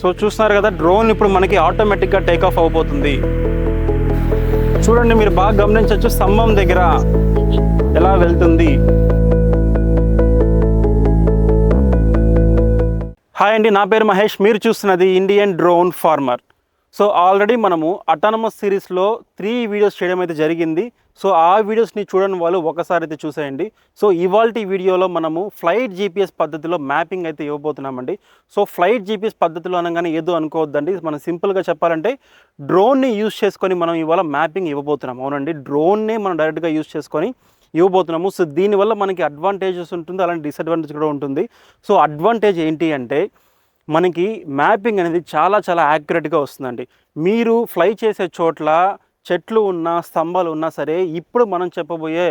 So చూస్తున్నారు కదా drone ఇప్పుడు మనకి ఆటోమేటిక్గా టేక్ ఆఫ్ అవబోతుంది. చూడండి మీరు బాగా గమనించవచ్చు స్తంభం దగ్గర ఎలా వెళ్తుంది. హాయ్ అండి నా పేరు మహేష్ మీరు చూస్తున్నది Indian drone farmer so already మనము అటానమస్ సిరీస్లో త్రీ వీడియోస్ చేయడం అయితే జరిగింది. సో ఆ వీడియోస్ని చూడని వాళ్ళు ఒకసారి అయితే చూసేయండి. సో ఇవాళ వీడియోలో మనము ఫ్లైట్ జీపీఎస్ పద్ధతిలో మ్యాపింగ్ అయితే ఇవ్వబోతున్నామండి. సో ఫ్లైట్ జీపీఎస్ పద్ధతిలో అనగానే ఏదో అనుకోవద్దండి. మనం సింపుల్గా చెప్పాలంటే డ్రోన్ని యూజ్ చేసుకొని మనం ఇవాళ మ్యాపింగ్ ఇవ్వబోతున్నాం అవునండి. డ్రోన్నే మనం డైరెక్ట్గా యూజ్ చేసుకొని ఇవ్వబోతున్నాము. సో దీనివల్ల మనకి అడ్వాంటేజెస్ ఉంటుంది. అలాంటి డిసడ్వాంటేజ్ కూడా ఉంటుంది. సో అడ్వాంటేజ్ ఏంటి అంటే మనకి మ్యాపింగ్ అనేది చాలా చాలా యాక్యురేట్గా వస్తుందండి. మీరు ఫ్లై చేసే చోట్ల చెట్లు ఉన్నా స్తంభాలు ఉన్నా సరే ఇప్పుడు మనం చెప్పబోయే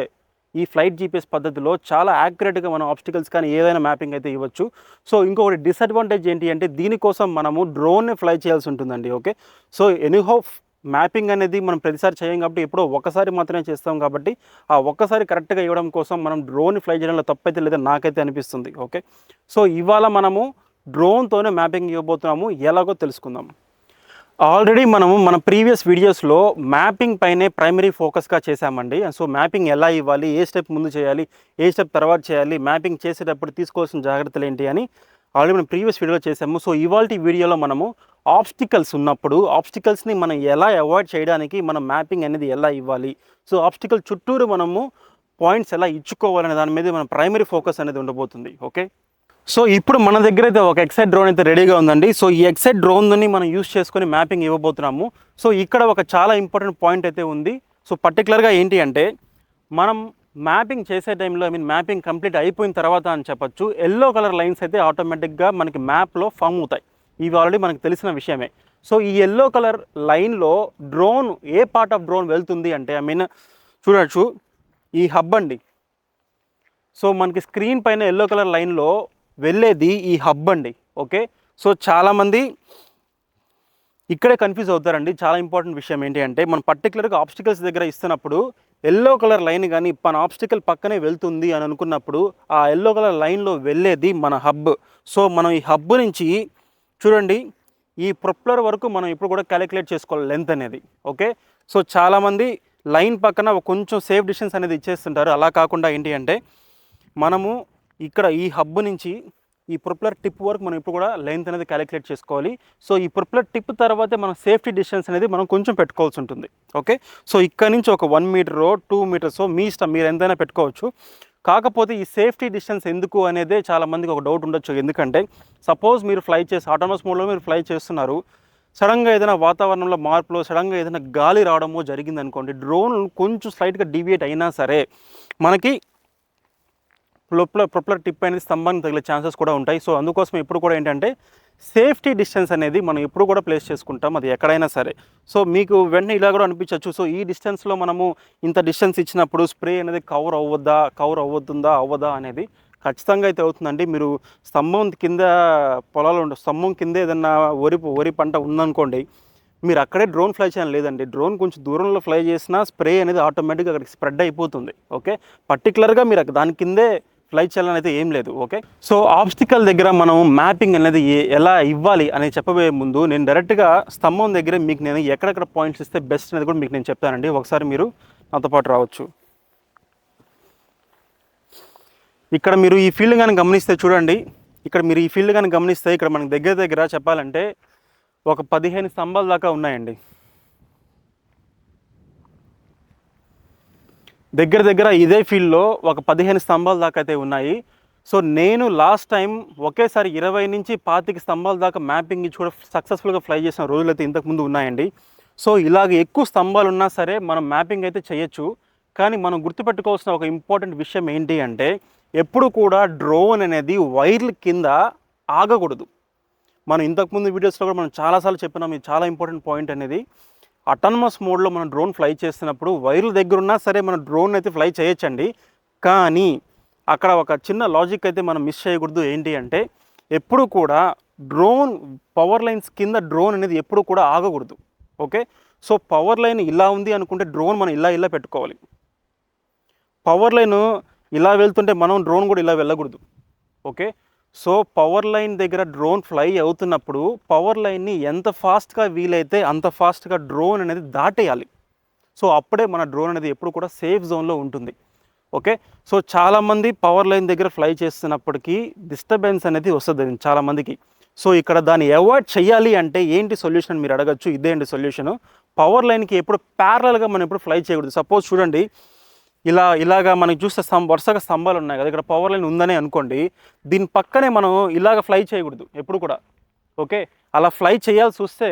ఈ ఫ్లైట్ జీపీఎస్ పద్ధతిలో చాలా యాక్యురేట్గా మనం ఆబ్స్టికల్స్ కానీ ఏదైనా మ్యాపింగ్ అయితే ఇవ్వచ్చు. సో ఇంకొకటి డిసడ్వాంటేజ్ ఏంటి అంటే దీనికోసం మనము డ్రోన్ని ఫ్లై చేయాల్సి ఉంటుందండి ఓకే? సో ఎనీహో మ్యాపింగ్ అనేది మనం ప్రతిసారి చేయం కాబట్టి ఎప్పుడో ఒకసారి మాత్రమే చేస్తాం కాబట్టి ఆ ఒక్కసారి కరెక్ట్గా ఇవ్వడం కోసం మనం డ్రోన్ ఫ్లై చేయడంలో తప్పైతే లేదా నాకైతే అనిపిస్తుంది ఓకే? సో ఇవాళ మనము డ్రోన్తోనే మ్యాపింగ్ ఇవ్వబోతున్నాము. ఎలాగో తెలుసుకుందాం. ఆల్రెడీ మనము మన ప్రీవియస్ వీడియోస్లో మ్యాపింగ్ పైనే ప్రైమరీ ఫోకస్గా చేశామండి. సో మ్యాపింగ్ ఎలా ఇవ్వాలి? ఏ స్టెప్ ముందు చేయాలి? ఏ స్టెప్ తర్వాత చేయాలి? మ్యాపింగ్ చేసేటప్పుడు తీసుకోవాల్సిన జాగ్రత్తలు ఏంటి అని ఆల్రెడీ మనం ప్రీవియస్ వీడియోలో చేసాము సో ఇవాళ వీడియోలో మనము ఆబ్స్టికల్స్ ఉన్నప్పుడు ఆబ్స్టికల్స్ని మనం ఎలా అవాయిడ్ చేయడానికి మనం మ్యాపింగ్ అనేది ఎలా ఇవ్వాలి? సో ఆబ్స్టికల్ చుట్టూరు మనము పాయింట్స్ ఎలా ఇచ్చుకోవాలనే దాని మీద మన ప్రైమరీ ఫోకస్ అనేది ఉండబోతుంది. ఓకే? సో ఇప్పుడు మన దగ్గర అయితే ఒక ఎక్సైడ్ డ్రోన్ అయితే రెడీగా ఉందండి. సో ఈ ఎక్సైడ్ డ్రోన్ని మనం యూస్ చేసుకొని మ్యాపింగ్ ఇవ్వబోతున్నాము. సో ఇక్కడ ఒక చాలా ఇంపార్టెంట్ పాయింట్ అయితే ఉంది. సో పర్టికులర్గా ఏంటి అంటే మనం మ్యాపింగ్ చేసే టైంలో ఐ మీన్ మ్యాపింగ్ కంప్లీట్ అయిపోయిన తర్వాత అని చెప్పొచ్చు ఎల్లో కలర్ లైన్స్ అయితే ఆటోమేటిక్గా మనకి మ్యాప్లో ఫామ్ అవుతాయి. ఇవి ఆల్రెడీ మనకు తెలిసిన విషయమే. సో ఈ ఎల్లో కలర్ లైన్లో drone a part of drone వెళ్తుంది అంటే ఐ మీన్ చూడొచ్చు. ఈ హబ్ అండి. సో మనకి స్క్రీన్ పైన ఎల్లో కలర్ లైన్లో వెళ్ళేది ఈ హబ్ అండి ఓకే సో చాలామంది ఇక్కడే కన్ఫ్యూజ్ అవుతారండి. చాలా ఇంపార్టెంట్ విషయం ఏంటి అంటే మనం పర్టికులర్గా ఆబ్స్టికల్స్ దగ్గర ఇస్తున్నప్పుడు ఎల్లో కలర్ లైన్ కానీ మన ఆబ్స్టికల్ పక్కనే వెళ్తుంది అని అనుకున్నప్పుడు ఆ ఎల్లో కలర్ లైన్లో వెళ్ళేది మన హబ్ సో మనం ఈ హబ్ నుంచి చూడండి ఈ ప్రొప్లర్ వరకు మనం ఇప్పుడు కూడా క్యాలిక్యులేట్ చేసుకోవాలి లెంత్ అనేది ఓకే సో చాలామంది లైన్ పక్కన కొంచెం సేఫ్ డిస్టెన్స్ అనేది ఇచ్చేస్తుంటారు. అలా కాకుండా ఏంటి అంటే మనము ఇక్కడ ఈ హబ్ నుంచి ఈ ప్రొప్లర్ టిప్ వరకు మనం ఇప్పుడు కూడా లెంత్ అనేది క్యాలిక్యులేట్ చేసుకోవాలి. సో ఈ ప్రొప్లర్ టిప్ తర్వాతే మనం సేఫ్టీ డిస్టెన్స్ అనేది మనం కొంచెం పెట్టుకోవాల్సి ఉంటుంది. ఓకే సో ఇక్కడ నుంచి ఒక వన్ మీటరో టూ మీటర్సో మీ ఇష్టం మీరు ఎంతైనా పెట్టుకోవచ్చు. కాకపోతే ఈ సేఫ్టీ డిస్టెన్స్ ఎందుకు అనేదే చాలామందికి ఒక డౌట్ ఉండొచ్చు. ఎందుకంటే సపోజ్ మీరు ఫ్లై చేసి ఆటోనమస్ మోడ్లో మీరు ఫ్లై చేస్తున్నారు. సడన్గా ఏదైనా వాతావరణంలో మార్పులో సడన్గా ఏదైనా గాలి రావడమో జరిగింది అనుకోండి డ్రోన్ కొంచెం స్లైట్గా డివియేట్ అయినా సరే మనకి ప్రొప్లర్ ప్రొప్లర్ టిప్ అనేది స్తంభానికి తగిలే ఛాన్సెస్ కూడా ఉంటాయి. సో అందుకోసం ఎప్పుడు కూడా ఏంటంటే సేఫ్టీ డిస్టెన్స్ అనేది మనం ఎప్పుడు కూడా ప్లేస్ చేసుకుంటాం అది ఎక్కడైనా సరే. సో మీకు వెంటనే ఇలా కూడా అనిపించవచ్చు సో ఈ డిస్టెన్స్లో మనము ఇంత డిస్టెన్స్ ఇచ్చినప్పుడు స్ప్రే అనేది కవర్ అవ్వద్దా కవర్ అవ్వద్దుందా అవ్వదా అనేది ఖచ్చితంగా అయితే అవుతుందండి. మీరు స్తంభం కింద పొలాలు ఉండే స్తంభం కింద ఏదన్నా వరి వరి పంట ఉందనుకోండి మీరు అక్కడే డ్రోన్ ఫ్లై చేయడం లేదండి. డ్రోన్ కొంచెం దూరంలో ఫ్లై చేసినా స్ప్రే అనేది ఆటోమేటిక్గా అక్కడికి స్ప్రెడ్ అయిపోతుంది. ఓకే పర్టికులర్గా మీరు అక్కడ దాని కిందే ఫ్లై చేయాలని అయితే ఏం లేదు ఓకే సో ఆబ్స్టికల్ దగ్గర మనం మ్యాపింగ్ అనేది ఎలా ఇవ్వాలి అనేది చెప్పబోయే ముందు నేను డైరెక్ట్గా స్తంభం దగ్గర మీకు నేను ఎక్కడెక్కడ పాయింట్స్ ఇస్తే బెస్ట్ అనేది కూడా మీకు నేను చెప్తానండి. ఒకసారి మీరు నాతో పాటు రావచ్చు. ఇక్కడ మీరు ఈ ఫీల్డ్ కానీ గమనిస్తే చూడండి ఇక్కడ మీరు ఈ ఫీల్డ్ కానీ గమనిస్తే ఇక్కడ మనకు దగ్గర దగ్గర చెప్పాలంటే ఒక పదిహేను స్తంభాల దాకా ఉన్నాయండి. దగ్గర దగ్గర ఇదే ఫీల్డ్లో ఒక పదిహేను స్తంభాల దాకా అయితే ఉన్నాయి. సో నేను లాస్ట్ టైం ఒకేసారి ఇరవై నుంచి పాతిక స్తంభాల దాకా మ్యాపింగ్ ఇచ్చి కూడా సక్సెస్ఫుల్గా ఫ్లై చేసిన రోజులు అయితే ఇంతకుముందు ఉన్నాయండి. సో ఇలాగ ఎక్కువ స్తంభాలు ఉన్నా సరే మనం మ్యాపింగ్ అయితే చేయొచ్చు. కానీ మనం గుర్తుపెట్టుకోవాల్సిన ఒక ఇంపార్టెంట్ విషయం ఏంటి అంటే ఎప్పుడు కూడా డ్రోన్ అనేది వైర్ల కింద ఆగకూడదు. మనం ఇంతకుముందు వీడియోస్లో కూడా మనం చాలాసార్లు చెప్పినాం ఇది చాలా ఇంపార్టెంట్ పాయింట్ అనేది. అటానమస్ మోడ్లో మనం డ్రోన్ ఫ్లై చేస్తున్నప్పుడు వైర్ల దగ్గర ఉన్నా సరే మనం డ్రోన్ అయితే ఫ్లై చేయొచ్చండి. కానీ అక్కడ ఒక చిన్న లాజిక్ అయితే మనం మిస్ చేయకూడదు. ఏంటి అంటే ఎప్పుడు కూడా డ్రోన్ పవర్ లైన్స్ కింద డ్రోన్ అనేది ఎప్పుడు కూడా ఆగకూడదు. ఓకే? సో పవర్ లైన్ ఇలా ఉంది అనుకుంటే డ్రోన్ మనం ఇలా ఇలా పెట్టుకోవాలి. పవర్ లైన్ ఇలా వెళ్తుంటే మనం డ్రోన్ కూడా ఇలా వెళ్ళకూడదు. ఓకే? సో పవర్ లైన్ దగ్గర డ్రోన్ ఫ్లై అవుతున్నప్పుడు పవర్ లైన్ని ఎంత ఫాస్ట్గా వీలైతే అంత ఫాస్ట్గా డ్రోన్ అనేది దాటేయాలి. సో అప్పుడే మన డ్రోన్ అనేది ఎప్పుడు కూడా సేఫ్ జోన్లో ఉంటుంది. ఓకే? సో చాలామంది పవర్ లైన్ దగ్గర ఫ్లై చేస్తున్నప్పటికీ డిస్టర్బెన్స్ అనేది వస్తుంది చాలామందికి. సో ఇక్కడ దాన్ని అవాయిడ్ చేయాలి అంటే ఏంటి సొల్యూషన్ మీరు అడగచ్చు. ఇదేంటి సొల్యూషన్? పవర్ లైన్కి ఎప్పుడు ప్యారలల్గా మనం ఎప్పుడు ఫ్లై చేయకూడదు. సపోజ్ చూడండి ఇలా ఇలాగా మనకి చూస్తే స్తం వరుసగా స్తంభాలు ఉన్నాయి కదా ఇక్కడ పవర్ లైన్ ఉందని అనుకోండి దీని పక్కనే మనం ఇలాగ ఫ్లై చేయకూడదు ఎప్పుడు కూడా. ఓకే అలా ఫ్లై చేయాల్సి వస్తే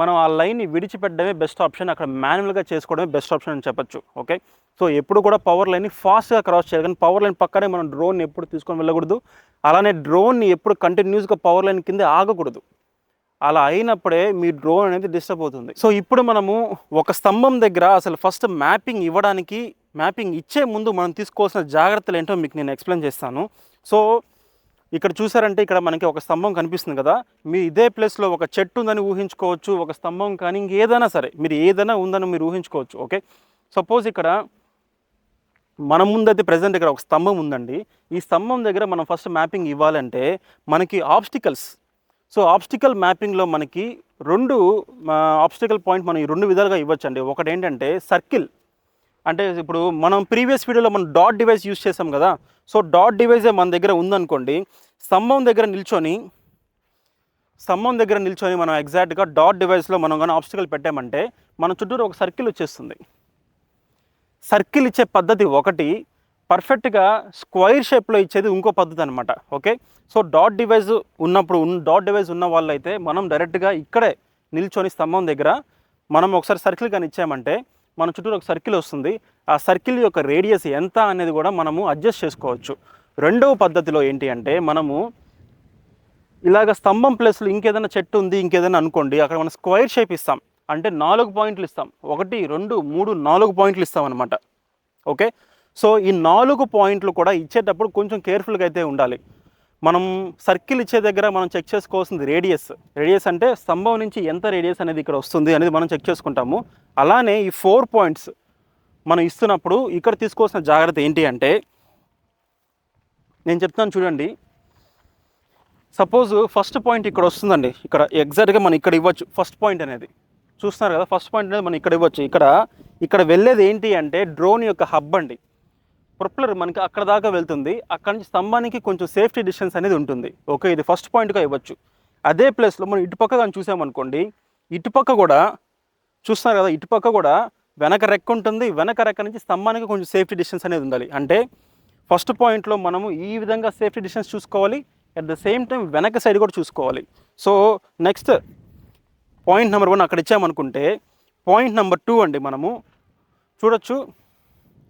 మనం ఆ లైన్ని విడిచిపెట్టడమే బెస్ట్ ఆప్షన్ అక్కడ మాన్యువల్గా చేసుకోవడమే బెస్ట్ ఆప్షన్ అని చెప్పొచ్చు. ఓకే సో ఎప్పుడు కూడా పవర్ లైన్ని ఫాస్ట్గా క్రాస్ చేయాలి కానీ పవర్ లైన్ పక్కనే మనం డ్రోన్ ఎప్పుడు తీసుకొని వెళ్ళకూడదు. అలానే డ్రోన్ని ఎప్పుడు కంటిన్యూస్గా పవర్ లైన్ కింద ఆగకూడదు. అలా అయినప్పుడే మీ డ్రోన్ అనేది డిస్టర్బ్ అవుతుంది. సో ఇప్పుడు మనము ఒక స్తంభం దగ్గర అసలు ఫస్ట్ మ్యాపింగ్ ఇవ్వడానికి మ్యాపింగ్ ఇచ్చే ముందు మనం తీసుకోవాల్సిన జాగ్రత్తలు ఏంటో మీకు నేను ఎక్స్ప్లెయిన్ చేస్తాను. సో ఇక్కడ చూసారంటే ఇక్కడ మనకి ఒక స్తంభం కనిపిస్తుంది కదా. మీరు ఇదే ప్లేస్లో ఒక చెట్టు ఉందని ఊహించుకోవచ్చు ఒక స్తంభం కానీ ఇంకేదైనా సరే మీరు ఏదైనా ఉందని మీరు ఊహించుకోవచ్చు ఓకే? సపోజ్ ఇక్కడ మన ముందైతే ప్రజెంట్ ఇక్కడ ఒక స్తంభం ఉందండి. ఈ స్తంభం దగ్గర మనం ఫస్ట్ మ్యాపింగ్ ఇవ్వాలంటే మనకి ఆబ్స్టికల్స్. సో ఆబ్స్టికల్ మ్యాపింగ్లో మనకి రెండు ఆబ్స్టికల్ పాయింట్ మనం ఈ రెండు విధాలుగా ఇవ్వచ్చండి. ఒకటి ఏంటంటే సర్కిల్. అంటే ఇప్పుడు మనం ప్రీవియస్ వీడియోలో మనం డాట్ డివైస్ యూస్ చేసాం కదా సో డాట్ డివైజే మన దగ్గర ఉందనుకోండి స్తంభం దగ్గర నిల్చొని స్తంభం దగ్గర నిల్చొని మనం ఎగ్జాక్ట్గా డాట్ డివైస్లో మనం కానీ ఆబ్స్టికల్ పెట్టామంటే మన చుట్టూరు ఒక సర్కిల్ వచ్చేస్తుంది. సర్కిల్ ఇచ్చే పద్ధతి ఒకటి పర్ఫెక్ట్గా స్క్వైర్ షేప్లో ఇచ్చేది ఇంకో పద్ధతి అనమాట ఓకే? సో డాట్ డివైస్ ఉన్నప్పుడు డాట్ డివైస్ ఉన్న వాళ్ళైతే మనం డైరెక్ట్గా ఇక్కడే నిల్చొని స్తంభం దగ్గర మనం ఒకసారి సర్కిల్ కానీ ఇచ్చామంటే మన చుట్టూరు ఒక సర్కిల్ వస్తుంది. ఆ సర్కిల్ యొక్క రేడియస్ ఎంత అనేది కూడా మనము అడ్జస్ట్ చేసుకోవచ్చు. రెండవ పద్ధతిలో ఏంటి అంటే మనము ఇలాగ స్తంభం ప్లేస్లో ఇంకేదైనా చెట్టు ఉంది ఇంకేదైనా అనుకోండి అక్కడ మనం స్క్వైర్ షేప్ ఇస్తాం. అంటే నాలుగు పాయింట్లు ఇస్తాం. ఒకటి రెండు మూడు నాలుగు పాయింట్లు ఇస్తాం అనమాట ఓకే? సో ఈ నాలుగు పాయింట్లు కూడా ఇచ్చేటప్పుడు కొంచెం కేర్ఫుల్గా అయితే ఉండాలి. మనం సర్కిల్ ఇచ్చే దగ్గర మనం చెక్ చేసుకోవాల్సింది రేడియస్. రేడియస్ అంటే స్తంభం నుంచి ఎంత రేడియస్ అనేది ఇక్కడ వస్తుంది అనేది మనం చెక్ చేసుకుంటాము. అలానే ఈ ఫోర్ పాయింట్స్ మనం ఇస్తున్నప్పుడు ఇక్కడ తీసుకోవాల్సిన జాగ్రత్త ఏంటి అంటే నేను చెప్తాను చూడండి. సపోజ్ ఫస్ట్ పాయింట్ ఇక్కడ వస్తుందండి. ఇక్కడ ఎగ్జాక్ట్గా మనం ఇక్కడ ఇవ్వచ్చు. ఫస్ట్ పాయింట్ అనేది. చూస్తున్నారు కదా ఫస్ట్ పాయింట్ అనేది మనం ఇక్కడ ఇవ్వచ్చు. ఇక్కడ ఇక్కడ వెళ్ళేది ఏంటి అంటే డ్రోన్ యొక్క హబ్ అండి. ప్రొపలర్ మనకి అక్కడ దాకా వెళ్తుంది. అక్కడ నుంచి స్తంభానికి కొంచెం సేఫ్టీ డిస్టెన్స్ అనేది ఉంటుంది. ఓకే ఇది ఫస్ట్ పాయింట్గా ఇవ్వచ్చు. అదే ప్లేస్లో మనం ఇటుపక్క కానీ చూసామనుకోండి ఇటుపక్క కూడా చూస్తున్నారు కదా ఇటుపక్క కూడా వెనక రెక్క ఉంటుంది. వెనక రెక్క నుంచి స్తంభానికి కొంచెం సేఫ్టీ డిస్టెన్స్ అనేది ఉండాలి. అంటే ఫస్ట్ పాయింట్లో మనము ఈ విధంగా సేఫ్టీ డిస్టెన్స్ చూసుకోవాలి. అట్ ద సేమ్ టైం వెనక సైడ్ కూడా చూసుకోవాలి. So next point number one అక్కడ ఇచ్చామనుకుంటే పాయింట్ నెంబర్ టూ అండి మనము. చూడొచ్చు.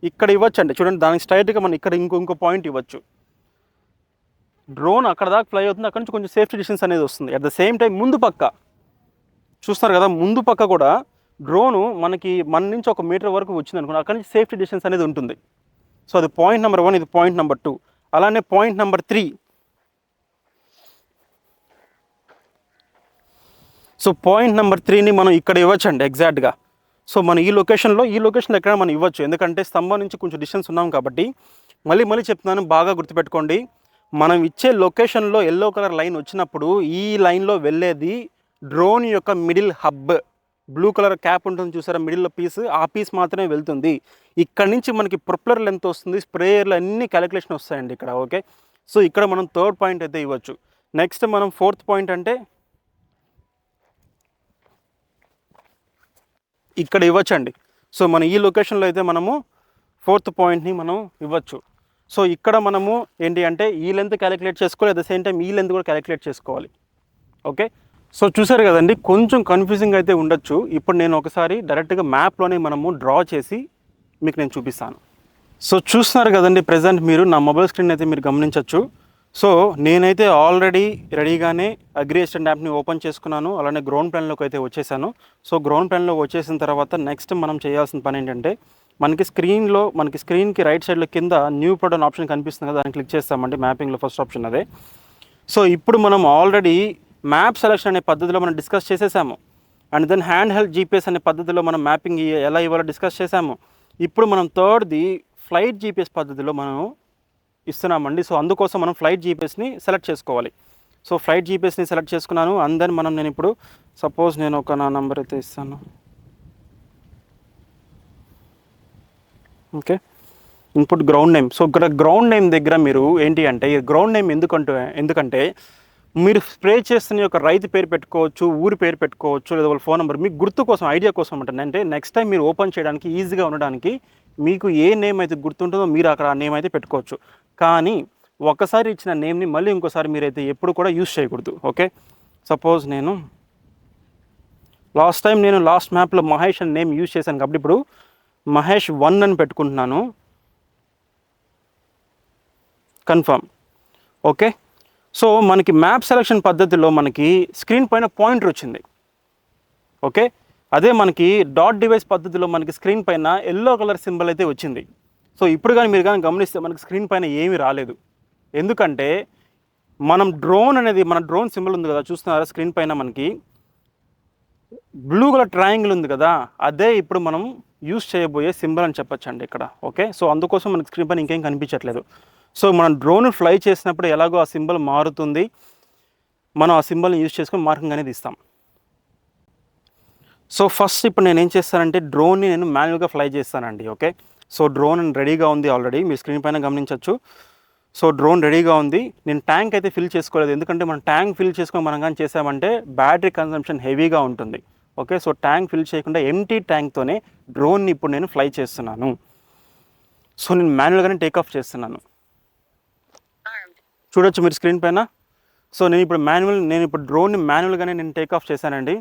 ఇక్కడ ఇవ్వచ్చు అండి చూడండి దానికి స్ట్రైట్గా మనం ఇక్కడ ఇంకో ఇంకో పాయింట్ ఇవ్వచ్చు. డ్రోన్ అక్కడ దాకా ఫ్లై అవుతుంది. అక్కడ నుంచి కొంచెం సేఫ్టీ డిస్టెన్స్ అనేది వస్తుంది. అట్ ద సేమ్ టైం ముందు పక్క చూస్తున్నారు కదా ముందు పక్క కూడా డ్రోను మనకి మన నుంచి ఒక మీటర్ వరకు వచ్చింది అనుకోండి అక్కడ నుంచి సేఫ్టీ డిస్టెన్స్ అనేది ఉంటుంది. సో అది పాయింట్ నెంబర్ వన్ ఇది పాయింట్ నెంబర్ టూ అలానే point number three so point number త్రీని మనం ఇక్కడ ఇవ్వచ్చండి ఎగ్జాక్ట్గా సో మన ఈ లొకేషన్లో ఈ లొకేషన్లో ఎక్కడ మనం ఇవ్వచ్చు. ఎందుకంటే స్తంభం నుంచి కొంచెం డిస్టెన్స్ ఉన్నాం కాబట్టి మళ్ళీ మళ్ళీ చెప్తున్నాను బాగా గుర్తుపెట్టుకోండి. మనం ఇచ్చే లొకేషన్లో ఎల్లో కలర్ లైన్ వచ్చినప్పుడు ఈ లైన్లో వెళ్ళేది డ్రోన్ యొక్క middle hub blue colour cap ఉంటుంది చూసారా? మిడిల్లో పీస్ ఆ పీస్ మాత్రమే వెళ్తుంది. ఇక్కడ నుంచి మనకి ప్రొప్లర్ లెంత్ వస్తుంది. స్ప్రేయర్లు అన్ని క్యాలిక్యులేషన్ వస్తాయండి ఇక్కడ ఓకే సో ఇక్కడ మనం థర్డ్ పాయింట్ అయితే ఇవ్వచ్చు. నెక్స్ట్ మనం ఫోర్త్ పాయింట్ అంటే ఇక్కడ ఇవ్వచ్చండి. సో మన ఈ లొకేషన్లో అయితే మనము ఫోర్త్ పాయింట్ని మనం ఇవ్వచ్చు. సో ఇక్కడ మనము ఏంటి అంటే ఈ లెంత్ క్యాలిక్యులేట్ చేసుకోవాలి అట్ ద సేమ్ టైం ఈ లెంత్ కూడా క్యాలిక్యులేట్ చేసుకోవాలి. ఓకే? సో చూసారు కదండి కొంచెం కన్ఫ్యూజింగ్ అయితే ఉండొచ్చు. ఇప్పుడు నేను ఒకసారి డైరెక్ట్గా మ్యాప్లోనే మనము డ్రా చేసి మీకు నేను చూపిస్తాను. సో చూస్తున్నారు కదండి ప్రజెంట్ మీరు నా మొబైల్ స్క్రీన్ అయితే మీరు గమనించవచ్చు సో నేనైతే ఆల్రెడీ రెడీగానే అగ్రియేషన్ యాప్ని ఓపెన్ చేసుకున్నాను అలానే గ్రౌండ్ ప్లాన్లోకి అయితే వచ్చేసాను. సో గ్రౌండ్ ప్లాన్లోకి వచ్చేసిన తర్వాత నెక్స్ట్ మనం చేయాల్సిన పని ఏంటంటే మనకి స్క్రీన్లో మనకి స్క్రీన్కి రైట్ సైడ్లో కింద న్యూ ప్రొడక్ట్ ఆప్షన్ కనిపిస్తుంది కదా దాన్ని క్లిక్ చేస్తామండి మ్యాపింగ్లో ఫస్ట్ ఆప్షన్ అదే. సో ఇప్పుడు మనం ఆల్రెడీ మ్యాప్ సెలెక్షన్ అనే పద్ధతిలో మనం డిస్కస్ చేసేసాము. And then hand help GPS అనే పద్ధతిలో మనం మ్యాపింగ్ ఎలా ఇవ్వాలో డిస్కస్ చేసాము. ఇప్పుడు మనం థర్డ్ది ఫ్లైట్ జీపీఎస్ పద్ధతిలో మనం ఇస్తున్నామండి. సో అందుకోసం మనం ఫ్లైట్ జీపీఎస్ని సెలెక్ట్ చేసుకోవాలి. సో ఫ్లైట్ జీపీఎస్ని సెలెక్ట్ చేసుకున్నాను. అండ్ దెన్ మనం నేను ఇప్పుడు సపోజ్ నేను ఒక నా నంబర్ అయితే ఇస్తాను. Okay. Input ground name. So ఇక్కడ గ్రౌండ్ నేమ్ దగ్గర మీరు ఏంటి అంటే ఈ గ్రౌండ్ నేమ్ ఎందుకంటే ఎందుకంటే మీరు స్ప్రే చేస్తున్న యొక్క రైతు పేరు పెట్టుకోవచ్చు ఊరి పేరు పెట్టుకోవచ్చు లేదా వాళ్ళ ఫోన్ నెంబర్ మీకు గుర్తు కోసం ఐడియా కోసం ఉంటుంది అంటే నెక్స్ట్ టైం మీరు ఓపెన్ చేయడానికి ఈజీగా ఉండడానికి మీకు ఏ నేమ్ అయితే గుర్తుంటుందో మీరు అక్కడ ఆ నేమ్ అయితే పెట్టుకోవచ్చు. కానీ ఒకసారి ఇచ్చిన నేమ్ని మళ్ళీ ఇంకోసారి మీరైతే ఎప్పుడు కూడా యూస్ చేయకూడదు ఓకే? సపోజ్ నేను లాస్ట్ టైం నేను లాస్ట్ మ్యాప్లో మహేష్ అని నేమ్ యూజ్ చేశాను కాబట్టి ఇప్పుడు మహేష్ వన్ అని పెట్టుకుంటున్నాను. Confirm okay? సో మనకి మ్యాప్ సెలక్షన్ పద్ధతిలో మనకి స్క్రీన్ పైన పాయింటర్ వచ్చింది ఓకే? అదే మనకి డాట్ డివైస్ పద్ధతిలో మనకి స్క్రీన్ పైన ఎల్లో కలర్ సింబల్ అయితే వచ్చింది. సో ఇప్పుడు కానీ మీరు కానీ గమనిస్తే మనకి స్క్రీన్ పైన ఏమీ రాలేదు. ఎందుకంటే మనం డ్రోన్ అనేది మన డ్రోన్ సింబల్ ఉంది కదా చూస్తున్నారా స్క్రీన్ పైన మనకి? బ్లూ కలర్ ట్రయాంగిల్ ఉంది కదా అదే ఇప్పుడు మనం యూస్ చేయబోయే సింబల్ అని చెప్పొచ్చు అండి ఇక్కడ ఓకే? సో అందుకోసం మనకి స్క్రీన్ పైన ఇంకేం కనిపించట్లేదు. సో మనం డ్రోన్ ఫ్లై చేసినప్పుడు ఎలాగో ఆ సింబల్ మారుతుంది. మనం ఆ సింబల్ని యూజ్ చేసుకొని మార్కింగ్ అనేది ఇస్తాం. సో ఫస్ట్ ఇప్పుడు నేను ఏం చేస్తానంటే డ్రోన్ని నేను మాన్యువల్గా ఫ్లై చేస్తానండి ఓకే? సో డ్రోన్ రెడీగా ఉంది ఆల్రెడీ మీ స్క్రీన్ పైన గమనించవచ్చు సో డ్రోన్ రెడీగా ఉంది. నేను ట్యాంక్ అయితే ఫిల్ చేసుకోలేదు. ఎందుకంటే మనం ట్యాంక్ ఫిల్ చేసుకొని మనం కానీ చేసామంటే బ్యాటరీ కన్సంప్షన్ హెవీగా ఉంటుంది. ఓకే సో ట్యాంక్ ఫిల్ చేయకుండా ఎంటీ ట్యాంక్తోనే డ్రోన్ని ఇప్పుడు నేను ఫ్లై చేస్తున్నాను. సో నేను మాన్యువల్గానే టేక్ ఆఫ్ చేస్తున్నాను. చూడొచ్చు మీరు స్క్రీన్ పైన. సో నేను ఇప్పుడు మాన్యువల్ నేను ఇప్పుడు డ్రోన్ని మాన్యువల్గానే నేను టేక్ ఆఫ్ చేశానండి.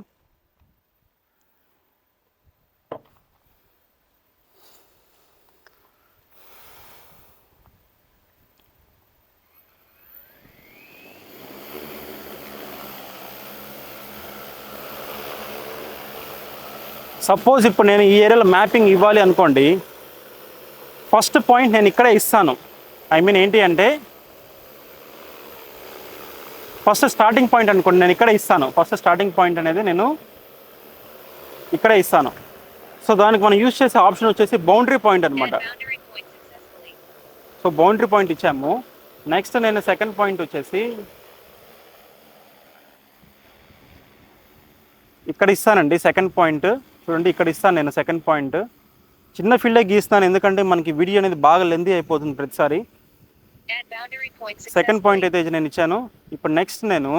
సపోజ్ ఇప్పుడు నేను ఈ ఏరియాలో మ్యాపింగ్ ఇవ్వాలి అనుకోండి ఫస్ట్ పాయింట్ నేను ఇక్కడే ఇస్తాను. ఐ మీన్ ఏంటి అంటే ఫస్ట్ స్టార్టింగ్ పాయింట్ అనుకోండి నేను ఇక్కడే ఇస్తాను. ఫస్ట్ స్టార్టింగ్ పాయింట్ అనేది నేను ఇక్కడే ఇస్తాను. సో దానికి మనం యూజ్ చేసే ఆప్షన్ వచ్చేసి బౌండరీ పాయింట్ అనమాట సో బౌండరీ పాయింట్ ఇచ్చాము. నెక్స్ట్ నేను సెకండ్ పాయింట్ వచ్చేసి ఇక్కడ ఇస్తానండి సెకండ్ పాయింట్. చూడండి ఇక్కడ ఇస్తాను నేను సెకండ్ పాయింట్ చిన్న ఫీల్డే గీస్తాను ఎందుకంటే మనకి వీడియో అనేది బాగా లెందీ అయిపోతుంది ప్రతిసారి. సెకండ్. పాయింట్ అయితే నేను ఇచ్చాను. ఇప్పుడు నెక్స్ట్ నేను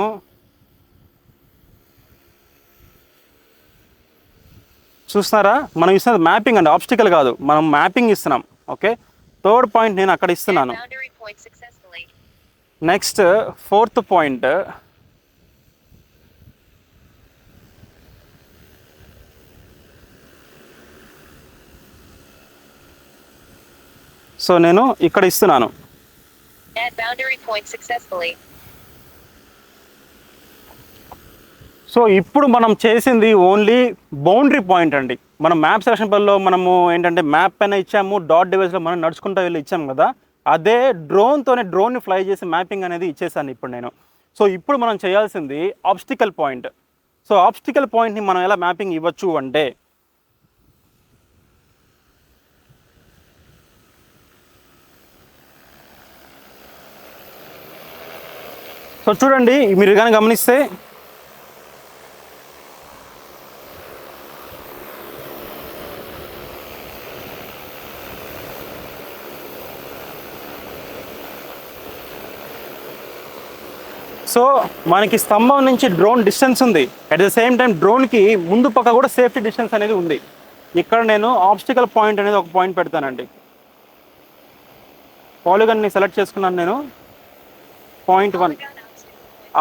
చూస్తున్నారా? మనం ఇస్తున్నది మ్యాపింగ్ అండి ఆబ్స్టికల్ కాదు. మనం మ్యాపింగ్ ఇస్తున్నాం ఓకే థర్డ్ పాయింట్ నేను అక్కడ ఇస్తున్నాను. నెక్స్ట్ ఫోర్త్ పాయింట్ సో నేను ఇక్కడ ఇస్తున్నాను. సో ఇప్పుడు మనం చేసింది ఓన్లీ బౌండరీ పాయింట్ అండి. మనం మ్యాప్ సెలక్షన్ పనిలో మనము ఏంటంటే మ్యాప్ పైన ఇచ్చాము డాట్ డివైస్లో మనం నడుచుకుంటూ వెళ్ళి ఇచ్చాము కదా అదే డ్రోన్తోనే డ్రోన్ని ఫ్లై చేసి మ్యాపింగ్ అనేది ఇచ్చేసాను ఇప్పుడు నేను. సో ఇప్పుడు మనం చేయాల్సింది ఆబ్స్టికల్ పాయింట్ సో ఆబ్స్టికల్ పాయింట్ని మనం ఎలా మ్యాపింగ్ ఇవ్వచ్చు అంటే సో చూడండి మీరు కానీ గమనిస్తే సో మనకి స్తంభం నుంచి డ్రోన్ డిస్టెన్స్ ఉంది. అట్ ద సేమ్ టైం డ్రోన్కి ముందు పక్క కూడా సేఫ్టీ డిస్టెన్స్ అనేది ఉంది. ఇక్కడ నేను ఆబ్స్టికల్ పాయింట్ అనేది ఒక పాయింట్ పెడతానండి. పాలిగన్ని సెలెక్ట్ చేసుకున్నాను నేను. పాయింట్ వన్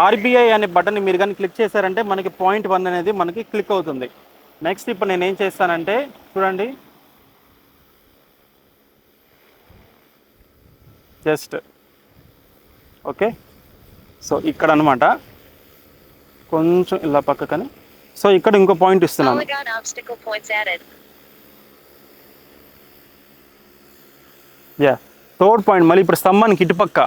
ఆర్బీఐ అనే బటన్ మీరు కానీ క్లిక్ చేశారంటే మనకి పాయింట్ వన్ అనేది మనకి క్లిక్ అవుతుంది. నెక్స్ట్ ఇప్పుడు నేను ఏం చేస్తానంటే చూడండి. జస్ట్ ఓకే సో ఇక్కడ అనమాట కొంచెం ఇలా పక్కకని. సో ఇక్కడ ఇంకో పాయింట్ ఇస్తున్నాను. యా థర్డ్ పాయింట్ మళ్ళీ ఇప్పుడు స్తంభానికి ఇటుపక్క.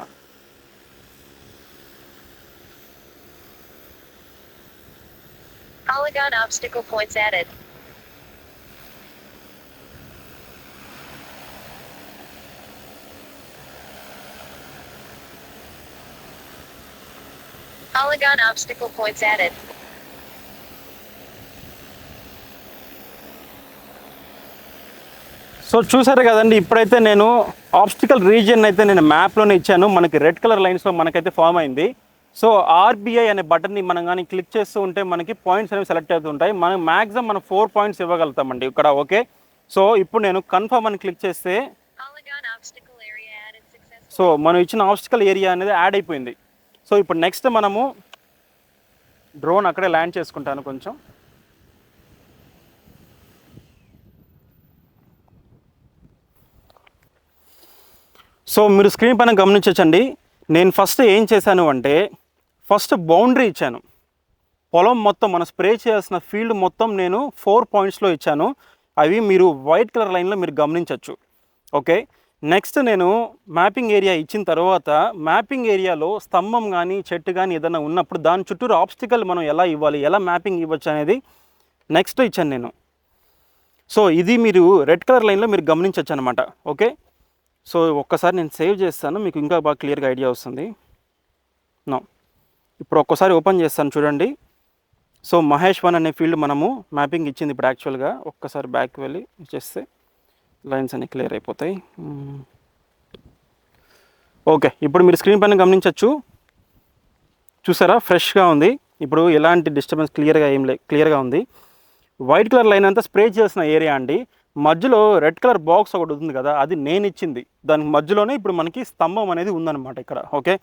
Polygon obstacle points added. Polygon obstacle points added. So చూసారు కదండి ఇప్పుడైతే నేను ఆబ్స్టికల్ రీజియన్ అయితే నేను మ్యాప్లోనే ఇచ్చాను మనకి రెడ్ కలర్ లైన్స్లో మనకైతే ఫామ్ అయింది సో ఆర్బీఐ అనే బటన్ని మనం కానీ క్లిక్ చేస్తూ ఉంటే మనకి పాయింట్స్ అనేవి సెలెక్ట్ అవుతుంటాయి మనం మ్యాక్సిమం మనం ఫోర్ పాయింట్స్ ఇవ్వగలుగుతామండి ఇక్కడ ఓకే? సో ఇప్పుడు నేను కన్ఫర్మ్ అని క్లిక్ చేస్తే. సో మనం ఇచ్చిన ఆబ్స్టికల్ ఏరియా అనేది యాడ్ అయిపోయింది. సో ఇప్పుడు నెక్స్ట్ మనము డ్రోన్ అక్కడే ల్యాండ్ చేసుకుంటాను కొంచెం. సో మీరు స్క్రీన్ పైన గమనించచ్చండి. నేను ఫస్ట్ ఏం చేశాను అంటే ఫస్ట్ బౌండరీ ఇచ్చాను. పొలం మొత్తం మనం స్ప్రే చేయాల్సిన ఫీల్డ్ మొత్తం నేను ఫోర్ పాయింట్స్లో ఇచ్చాను. అవి మీరు వైట్ కలర్ లైన్లో మీరు గమనించవచ్చు ఓకే? నెక్స్ట్ నేను మ్యాపింగ్ ఏరియా ఇచ్చిన తర్వాత మ్యాపింగ్ ఏరియాలో స్తంభం కానీ చెట్టు కానీ ఏదైనా ఉన్నప్పుడు దాని చుట్టూరు ఆబ్స్టికల్ మనం ఎలా ఇవ్వాలి ఎలా మ్యాపింగ్ ఇవ్వచ్చు అనేది నెక్స్ట్ ఇచ్చాను నేను. సో ఇది మీరు రెడ్ కలర్ లైన్లో మీరు గమనించవచ్చు అనమాట ఓకే? సో ఒక్కసారి నేను సేవ్ చేస్తాను. మీకు ఇంకా బాగా క్లియర్గా ఐడియా వస్తుంది. నో. ఇప్పుడు ఒక్కసారి ఓపెన్ చేస్తాను చూడండి. సో మహేష్ వన్ అనే ఫీల్డ్ మనము మ్యాపింగ్ ఇచ్చింది ఇప్పుడు యాక్చువల్గా. ఒక్కసారి బ్యాక్ వెళ్ళి చేస్తే లైన్స్ అన్ని క్లియర్ అయిపోతాయి. ఓకే ఇప్పుడు మీరు స్క్రీన్ పైన గమనించవచ్చు చూసారా? ఫ్రెష్గా ఉంది. ఇప్పుడు ఎలాంటి డిస్టర్బెన్స్ క్లియర్గా ఏం లే క్లియర్గా ఉంది. వైట్ కలర్ లైన్ అంతా స్ప్రే చేసిన ఏరియా అండి. మధ్యలో రెడ్ కలర్ బాక్స్ ఒకటి ఉంది కదా అది నేను ఇచ్చింది. దాని మధ్యలోనే ఇప్పుడు మనకి స్తంభం అనేది ఉందన్నమాట ఇక్కడ. ఓకే?